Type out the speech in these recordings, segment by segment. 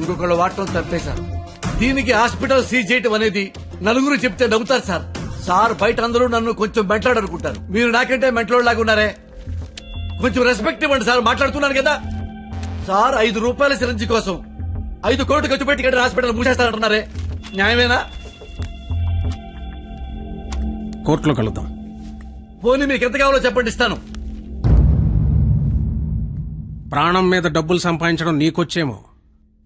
ఇంకొకళ్ళు వాడటం తప్పేశారు దీనికి హాస్పిటల్ సీజ్ చేయటం అనేది నలుగురు చెప్తే నవ్వుతారు సార్. సార్ బయట అందరూ నన్ను కొంచెం మెంట్లాడు అనుకుంటారు మీరు నాకంటే మెంటలోడు లాగా ఉన్నారే. కొంచెం రెస్పెక్ట్ ఇవ్వండి సార్ మాట్లాడుతున్నాను కదా. సార్ ఐదు రూపాయల సిరంజి కోసం ఐదు కోట్లు ఖర్చు పెట్టి హాస్పిటల్ మూసేస్తారంటున్నారే. న్యాయమేనా? కోర్టులో కలుద్దాం. పోనీ మీకు ఎంత కావాలో చెప్పండి ఇస్తాను. ప్రాణం మీద డబ్బులు సంపాదించడం నీకొచ్చేమో.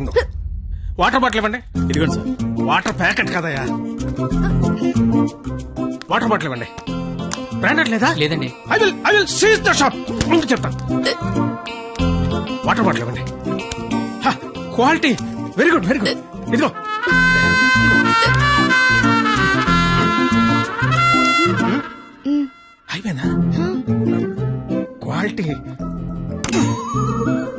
ఉండు. వాటర్ బాటిల్ ఇవ్వండి. ఇదిగోండి సార్. వాటర్ ప్యాకెట్ కదయా వాటర్ బాటిల్ ఇవ్వండి. బ్రాండెడ్ లేదా? లేదండి. I will I will seize the shop. ముందు చెప్తాను. వాటర్ బాటిల్ ఇవ్వండి. Quality very good very good. ఇదిగో. అయిపోయిందా? క్వాలిటీ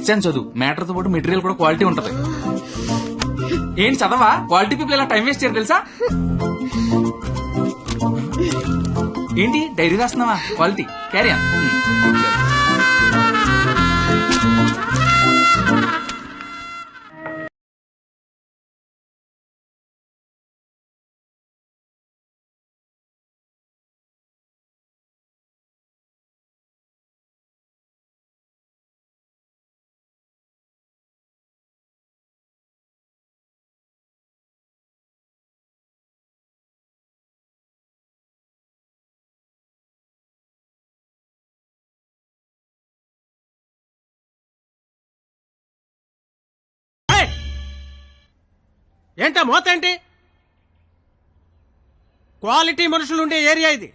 ఎస్ఎన్ చదువు. మ్యాటర్తో పాటు మెటీరియల్ కూడా క్వాలిటీ ఉంటది. ఏంటి చదవా? క్వాలిటీ పీపుల్ ఇలా టైం వేస్ట్ చేయరు తెలుసా? ఏంటి? డైరీ రాస్తున్నావా? క్వాలిటీ. క్యారీ ఏంటా మోత ఏంటి? క్వాలిటీ మనుషులు ఉండే ఏరియా ఇది.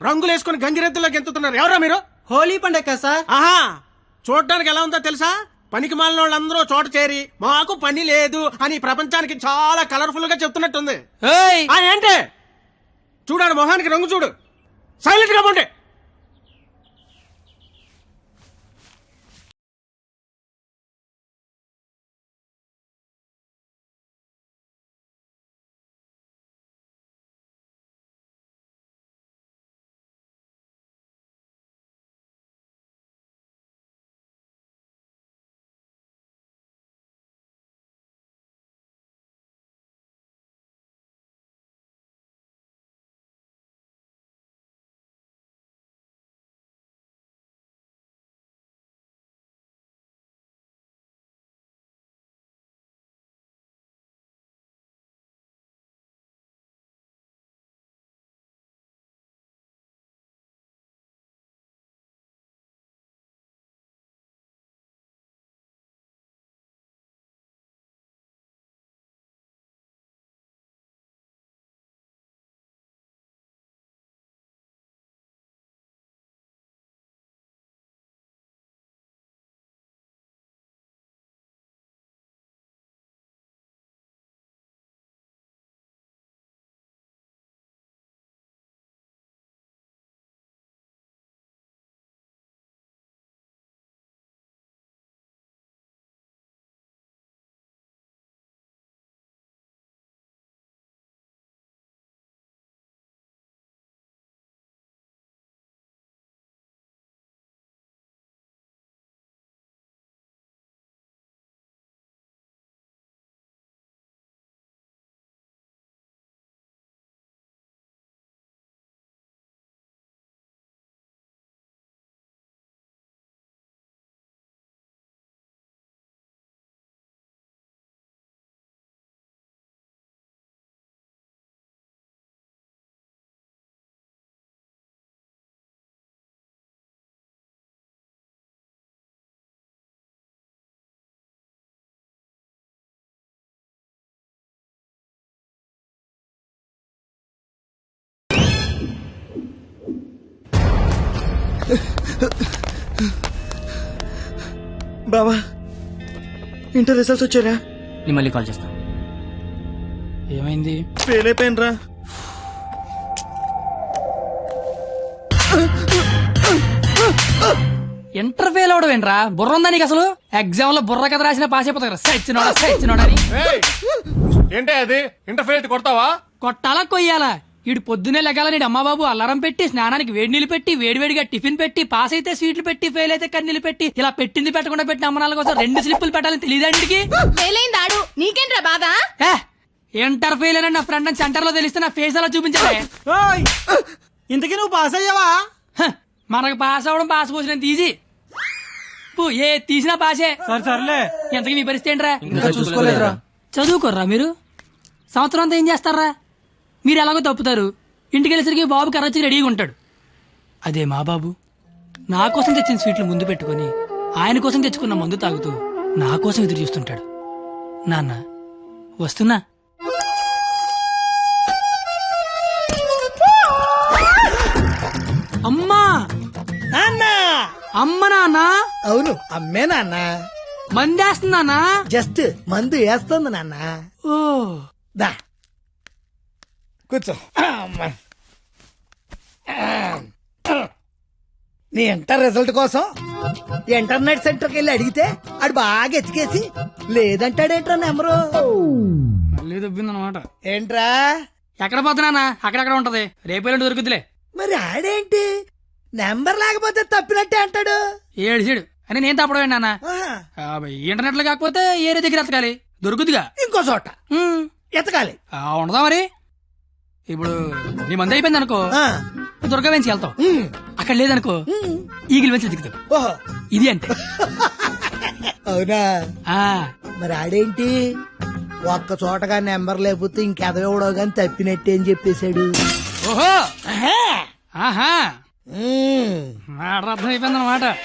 రంగులు వేసుకుని గంగిరెద్దులో గెంతుతున్నారు ఎవరా మీరు? హోలీ పండగ సార్. ఆహా చూడడానికి ఎలా ఉందో తెలుసా? పనికి మాలిన వాళ్ళందరూ చోట చేరి మాకు పని లేదు అని ప్రపంచానికి చాలా కలర్ఫుల్గా చెప్తున్నట్టుంది. ఏంటి? చూడాడు మొహానికి రంగు చూడు. సైలెంట్గా ఉండే బావా ఇంటర్ రిజల్ట్స్ వచ్చారా నేను మళ్ళీ కాల్ చేస్తాను ఏమైంది? ఫెయిల్ అయిపోయినరా ఇంటర్ ఫెయిల్ అవడం ఏంట్రా బుర్ర ఉందా నీకు అసలు? ఎగ్జామ్లో బుర్ర కథ రాసిన పాస్ అయిపోతారు సచ్చినోడా సచ్చినోడా అని. ఏంటే అది? ఇంటర్ఫేర్ కొడతావా? కొట్టాలా కొయ్యాలా? ఈడు పొద్దునే లెగాల నీడు అమ్మబాబు అల్లారం పెట్టి స్నానానికి వేడి నీళ్ళు పెట్టి వేడివేడిగా టిఫిన్ పెట్టి పాస్ అయితే స్వీట్లు పెట్టి ఫెయిల్ అయితే కన్నీళ్ళు పెట్టి ఇలా పెట్టింది పెట్టకుండా పెట్టిన అమ్మనాల కోసం రెండు స్లిప్పులు పెట్టాలని తెలియదండికి నీకేంట్రా బాధ? ఏ ఇంటర్ ఫెయిల్ అని నా ఫ్రెండ్ అని సెంటర్లో తెలిస్తే నా ఫేస్ అలా చూపించాలి. ఇంతకీ నువ్వు పాస్ అయ్యావా? హ, మనకు పాస్ అవ్వడం పాస్ పోసినంత ఈజీ. ఏ తీసినా పాసే. సరే సర్లే. ఎంతకి మీ పరిస్థితి ఏంట్రా? చూసుకోలేదురా చదువుకోర్రా మీరు? సంవత్సరం అంతా ఏం చేస్తారా? మీరు ఎలాగో తప్పుతారు. ఇంటికి వెళ్ళేసరికి బాబు కర్రచ్చి రెడీగా ఉంటాడు. అదే మా బాబు. నా కోసం తెచ్చిన స్వీట్లు ముందు పెట్టుకొని ఆయన కోసం తెచ్చుకున్న మందు తాగుతూ నా కోసం ఎదురు చూస్తుంటాడు. నాన్న వస్తున్నా? అమ్మా! నాన్న! అమ్మ నాన్న! అవును అమ్మే నాన్న. మందేస్తున్నానా జస్ట్ మందు వేస్తుంది నాన్న. ఓ! దా. కూర్చో. అమ్మా. నీ ఇంటర్ రిజల్ట్ కోసం ఇంటర్నెట్ సెంటర్కి వెళ్ళి అడిగితే ఆడు బాగా ఎతికేసి లేదంటాడేంట్రా నెంబరు? మళ్ళీ దొబ్బిందనమాట. ఏంట్రా? ఎక్కడ పోతున్నానా? అక్కడక్కడ ఉంటది? రేపేళ్ళు దొరుకుతులే మరి ఆడేంటి? నెంబర్ లేకపోతే తప్పినట్టే అంటాడు. ఏడు సీడు అని నేను తప్పడం నాన్న? ఆహా. ఇంటర్నెట్లో కాకపోతే ఏరే దగ్గర ఎతకాలి. దొరుకుతుగా ఇంకో చోట. ఉమ్, ఎతకాలి. ఆ, ఉండదా మరి? ఇప్పుడు నీ మంది అయిపోయింది అనుకో. దుర్గా వెంచి వెళ్తావు. అక్కడ లేదనుకో. ఈగిల్ వెంచి దిగుతావు. ఇది అంతే. అవునా? మరి ఆడేంటి? ఒక్క చోటగా నెంబర్ లేకపోతే ఇంకెదవడో గాని తప్పినట్టే అని చెప్పేశాడు. ఓహో. ఆహా. ఉమ్. మాట అర్థం అయిపోయింది అనమాట.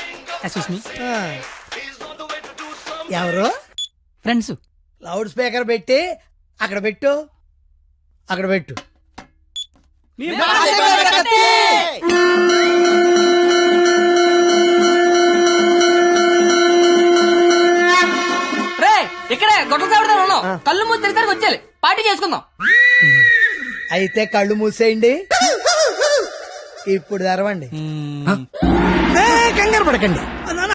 ఎవరు? ఫ్రెండ్స్ లౌడ్ స్పీకర్ పెట్టి అక్కడ పెట్టు. అక్కడ పెట్టు. రే ఇక్కడే గొడవ చావడదా ఉన్నాం. కళ్ళు మూసి తెరిసరికి వచ్చేయాలి. పార్టీ చేసుకుందాం. అయితే కళ్ళు మూసేయండి. ఇప్పుడు తెరవండి. కంగారు పడకండి.